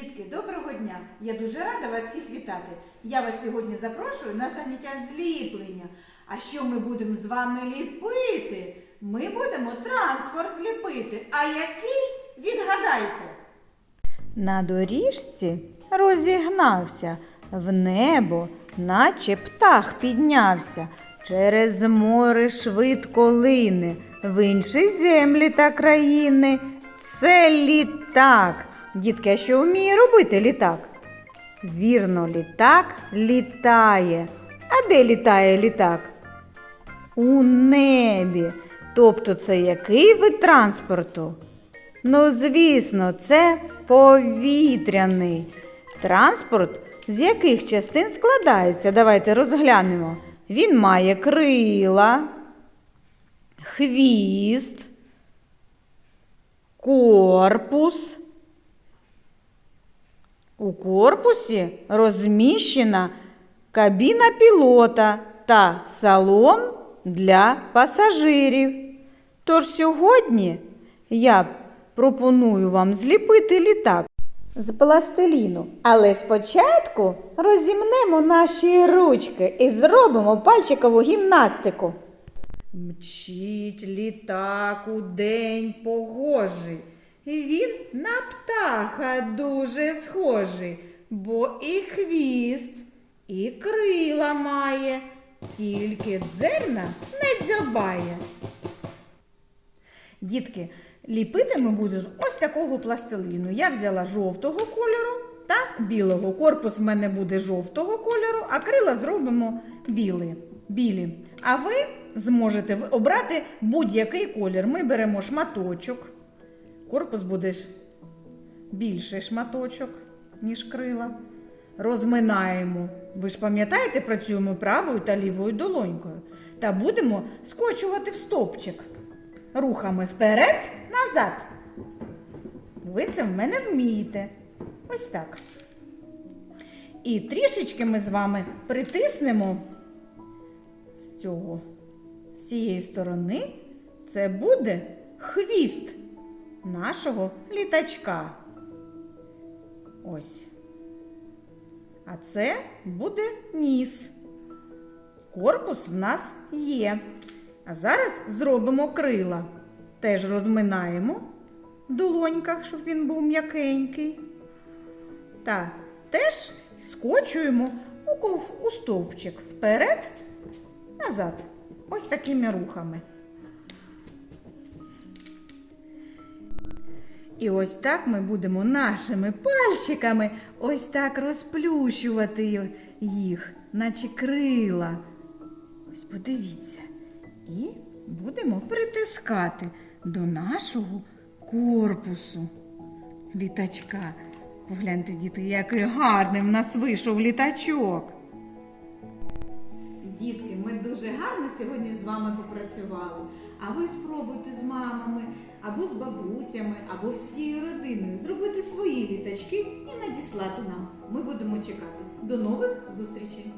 Дітки, доброго дня! Я дуже рада вас всіх вітати. Я вас сьогодні запрошую на заняття зліплення. А що ми будемо з вами ліпити? Ми будемо транспорт ліпити. А який? Відгадайте. На доріжці розігнався, в небо, наче птах піднявся, через море швидко лине, в інші землі та країни. Це літак. Дітки, а що вміє робити літак? Вірно, літак літає. А де літає літак? У небі. Тобто це який вид транспорту? Ну, звісно, це повітряний транспорт, з яких частин складається. Давайте розглянемо. Він має крила, хвіст, корпус. У корпусі розміщена кабіна пілота та салон для пасажирів. Тож сьогодні я пропоную вам зліпити літак з пластиліну. Але спочатку розімнемо наші ручки і зробимо пальчикову гімнастику. Мчить літак у день погожий. Він на птаха дуже схожий, бо і хвіст, і крила має, тільки дзерна не дзьобає. Дітки, ліпити ми будемо ось такого пластиліну. Я взяла жовтого кольору та білого. Корпус в мене буде жовтого кольору, а крила зробимо білі. білі. А ви зможете обрати будь-який колір. Ми беремо шматочок. Корпус буде ж більший шматочок, ніж крила. Розминаємо. Ви ж пам'ятаєте, працюємо правою та лівою долонькою. Та будемо скочувати в стовпчик рухами вперед, назад. Ви це в мене вмієте. Ось так. І трішечки ми з вами притиснемо з цього, з цієї сторони. Це буде хвіст нашого літачка. Ось. А це буде ніс. Корпус в нас є. А зараз зробимо крила. Теж розминаємо в долоньках, щоб він був м'якенький. Та теж скочуємо у, стовпчик вперед, назад. Ось такими рухами. І ось так ми будемо нашими пальчиками ось так розплющувати їх, наче крила. Ось подивіться. І будемо притискати до нашого корпусу літачка. Погляньте, діти, який гарний в нас вийшов літачок. Дітки, ми дуже гарно сьогодні з вами попрацювали. А ви спробуйте з мамами, або з бабусями, або всією родиною зробити свої літачки і надіслати нам. Ми будемо чекати. До нових зустрічей!